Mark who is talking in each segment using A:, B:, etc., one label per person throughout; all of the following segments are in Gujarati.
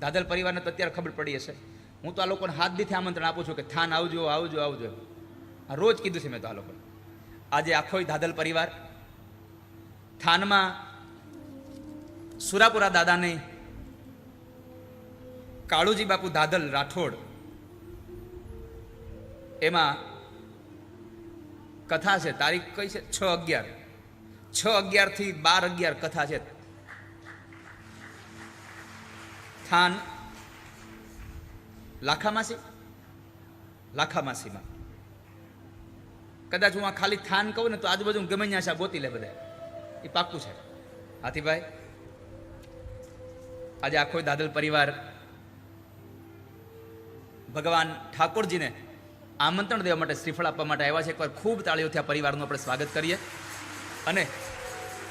A: દાદલ પરિવારને તો અત્યારે ખબર પડી હશે. હું તો આ લોકોને હાથ દીથી આમંત્રણ આપું છું કે થાન આવજો આવજો આવજો. રોજ કીધું છે મેં તો આ લોકોને. આજે આખો દાદલ પરિવાર થાનમાં સુરાપુરા દાદાને કાળુજી બાપુ દાદલ રાઠોડ એમાં કથા છે. તારીખ કઈ છે? છ અગિયાર. છ અગિયારથી બાર અગિયાર કથા છે. થાન લાખામાસી લાખામાસીમાં કદાચ હું આ ખાલી થાન કહું ને તો આજુબાજુ ગમે ત્યાં છે ગોતી લે બધા એ પાક્કું છે હાથીભાઈ આજે આખો દાદલ પરિવાર ભગવાન ઠાકોરજીને આમંત્રણ દેવા માટે શ્રીફળ આપવા માટે આવ્યા છે એકવાર ખૂબ તાળીઓથી આ પરિવારનું આપણે સ્વાગત કરીએ અને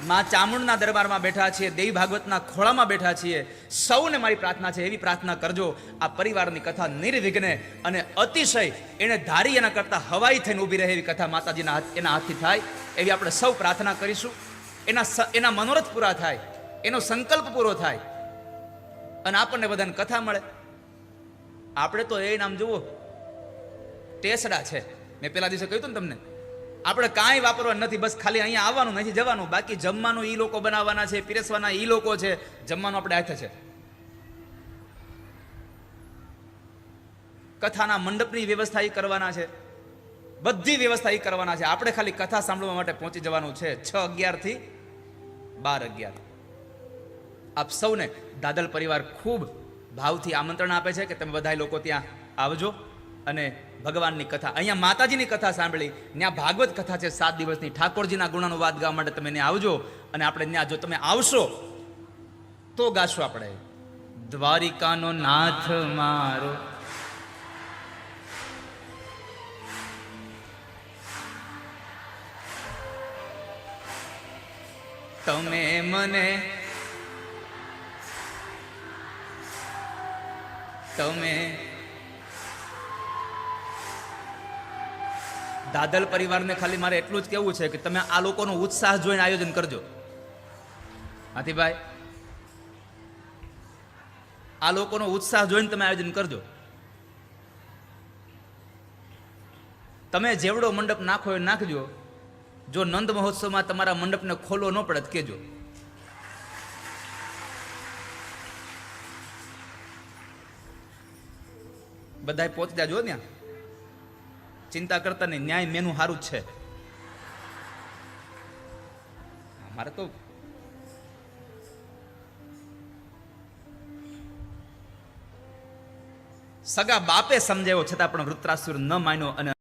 A: માં ચામુંડના દરબારમાં બેઠા છીએ, દેવી ભાગવતના ખોળામાં બેઠા છીએ. સૌને મારી પ્રાર્થના છે, એવી પ્રાર્થના કરજો, આ પરિવારની કથા નિર્વિઘ્ને અને અતિશય એને ધારી એના કરતાં હવાઈ થઈને ઊભી રહે એવી કથા માતાજીના હાથ, એના હાથથી થાય. એવી આપણે સૌ પ્રાર્થના કરીશું. એના એના મનોરથ પૂરા થાય. એનો સંકલ્પ પૂરો થાય. અને આપણને બધાને કથા મળે. આપણે તો એ નામ જુઓ. ટેસડા છે. મેં પેલા દિવસે કહ્યું હતું ને તમને? આપણે કાંઈ વાપરવાનું નથી, બસ ખાલી અહીંયા આવવાનું નથી જવાનું. બાકી જમવાનું એ લોકો બનાવવાના છે, પીરસવાના એ લોકો છે. જમવાનું આપણે હાથે છે. કથાના મંડપની વ્યવસ્થા એ કરવાના છે. બધી વ્યવસ્થા એ કરવાના છે. આપણે ખાલી કથા સાંભળવા માટે પહોંચી જવાનું છે. છ અગિયારથી બાર અગિયાર. આપ સૌને દાદલ પરિવાર ખૂબ ભાવથી આમંત્રણ આપે છે કે તમે બધા લોકો ત્યાં આવજો અને ભગવાનની કથા. અહીંયા માતાજીની કથા સાંભળી. ત્યાં ભાગવત કથા છે સાત દિવસની. ઠાકોરજીના ગુણાનુવાદ ગાવા માટે તમે ત્યાં આવજો અને આપણે ત્યાં જો તમે આવશો, તો ગાશું આપણે. દ્વારિકાનો નાથ મારો. તમે મને, તમે દાદલ પરિવારને ખાલી મારે એટલું જ કહેવું છે કે તમે આ લોકોનો ઉત્સાહ જોઈને આયોજન કરજો. હાથીભાઈ આ લોકોનો ઉત્સાહ જોઈને તમે આયોજન કરજો. તમે જેવડો મંડપ નાખો એ નાખજો. જો નંદ મહોત્સવમાં તમારા મંડપને ખોલવો ન પડે કહેજો. બધાય પહોંચી જાજો ત્યાં. ચિંતા કરતા નહીં, ન્યાય મેનું સારું છે. મારે તો સગા બાપે સમજાવ્યો છતાં પણ વૃત્રાસુર ન માન્યો અને